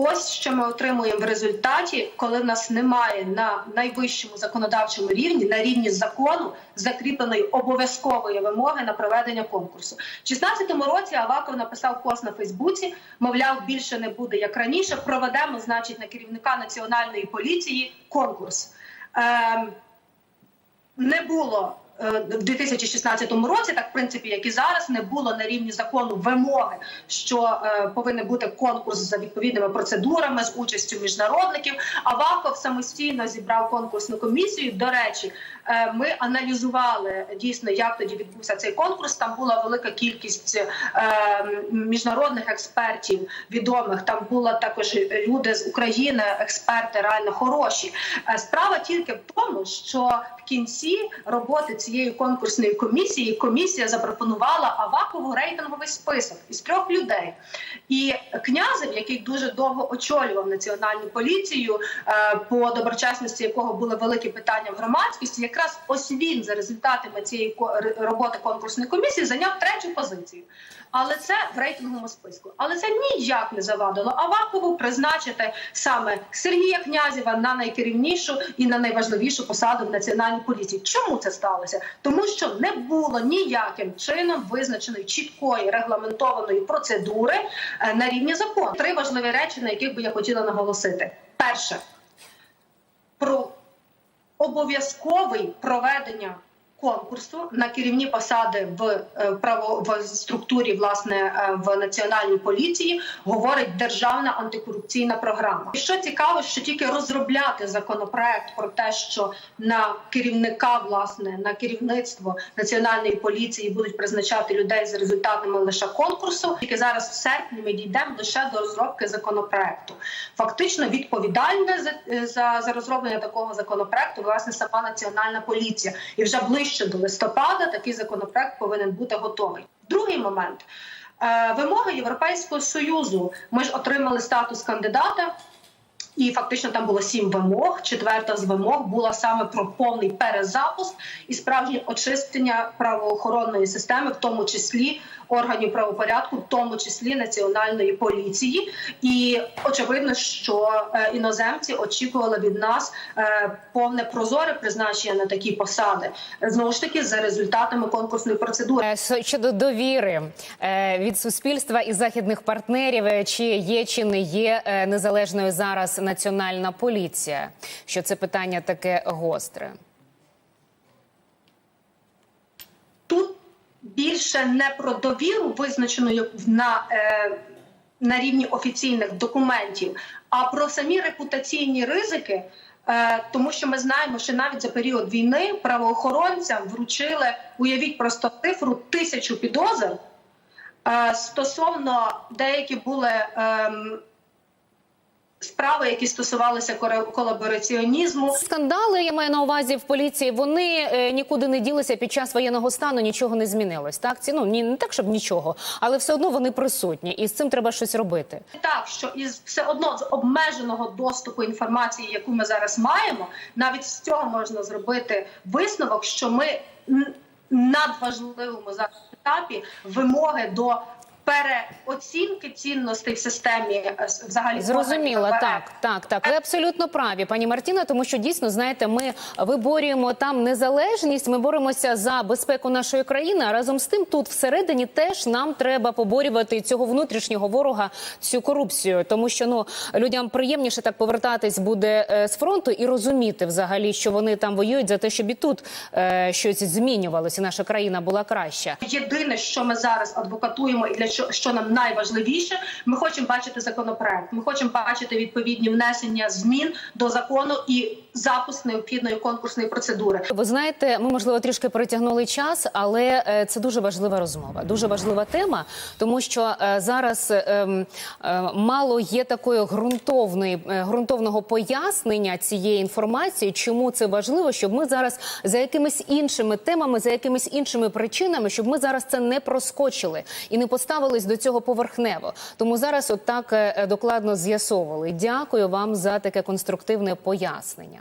Ось що ми отримуємо в результаті, коли в нас немає на найвищому законодавчому рівні, на рівні закону, закріпленої обов'язкової вимоги на проведення конкурсу. В 16-му році Аваков написав пост на Фейсбуці, мовляв, більше не буде як раніше. Проведемо, значить, на керівника національної поліції конкурс. Ем, не було в 2016 році, так в принципі, як і зараз, не було на рівні закону вимоги, що е, повинен бути конкурс за відповідними процедурами з участю міжнародників. Аваков самостійно зібрав конкурсну комісію. До речі, е, ми аналізували дійсно, як тоді відбувся цей конкурс. Там була велика кількість е, міжнародних експертів відомих. Там була також люди з України, експерти реально хороші. Е, Справа тільки в тому, що кінці роботи цієї конкурсної комісії комісія запропонувала Авакову рейтинговий список із трьох людей. І князев, який дуже довго очолював національну поліцію, е, по доброчесності якого були великі питання в громадськості, якраз ось він за результатами цієї роботи конкурсної комісії зайняв третю позицію. Але це в рейтинговому списку. Але це ніяк не завадило Авакову призначити саме Сергія Князєва на найкерівнішу і на найважливішу посаду в національній поліції. Чому це сталося? Тому що не було ніяким чином визначеної чіткої регламентованої процедури е, на рівні закону. Три важливі речі, на яких би я хотіла наголосити. Перше про обов'язковий проведення конкурсу на керівні посади в е, право в структурі власне е, в національній поліції говорить державна антикорупційна програма. І що цікаво, що тільки розробляти законопроект про те, що на керівника, власне, на керівництво національної поліції будуть призначати людей за результатами лише конкурсу. Тільки зараз в серпні ми дійдемо лише до розробки законопроекту. Фактично відповідальне за, за, за розроблення такого законопроекту власне сама національна поліція, і вже ближче до листопада такий законопроект повинен бути готовий. Другий момент. Е, Вимоги Європейського союзу. Ми ж отримали статус кандидата, і фактично там було сім вимог. Четверта з вимог була саме про повний перезапуск і справжнє очищення правоохоронної системи, в тому числі органів правопорядку, в тому числі національної поліції. І очевидно, що е, іноземці очікували від нас е, повне прозоре призначення на такі посади. Знову ж таки, за результатами конкурсної процедури. Е, Щодо довіри від суспільства і західних партнерів, чи є чи не є незалежною зараз національна поліція? Що це питання таке гостре? тут більше не про довіру, визначену на, е, на рівні офіційних документів, а про самі репутаційні ризики. Е, тому що ми знаємо, що навіть за період війни правоохоронцям вручили, уявіть просто цифру тисячу підозр. Е, стосовно деякі були ем, справи, які стосувалися колабораціонізму. Скандали я маю на увазі в поліції. Вони е, нікуди не ділися під час воєнного стану. Нічого не змінилось. Так ці ну ні, не так, щоб нічого, але все одно вони присутні, і з цим треба щось робити. так, що із все одно з обмеженого доступу інформації, яку ми зараз маємо, навіть з цього можна зробити висновок, що ми надважливому зараз етапі вимоги до переоцінки цінностей в системі е, взагалі Зрозуміло, так, так, так. Ви абсолютно праві, пані Мартіна, тому що дійсно знаєте, ми виборюємо там незалежність, ми боремося за безпеку нашої країни. А разом з тим, тут всередині теж нам треба поборювати цього внутрішнього ворога, цю корупцію, тому що ну людям приємніше так повертатись буде е, з фронту і розуміти взагалі, що вони там воюють за те, щоб і тут е, щось змінювалося, наша країна була краща. Єдине, що ми зараз адвокатуємо, і для що, що нам найважливіше, ми хочемо бачити законопроект. Ми хочемо бачити відповідні внесення змін до закону і запуск необхідної конкурсної процедури. Ви знаєте, ми можливо трішки перетягнули час, але е, це дуже важлива розмова, дуже важлива тема, тому що е, зараз е, мало є такої ґрунтовної ґрунтовного пояснення цієї інформації, чому це важливо, щоб ми зараз за якимись іншими темами, за якимись іншими причинами, щоб ми зараз це не проскочили і не поставились до цього поверхнево. Тому зараз от так докладно з'ясовували. Дякую вам за таке конструктивне пояснення.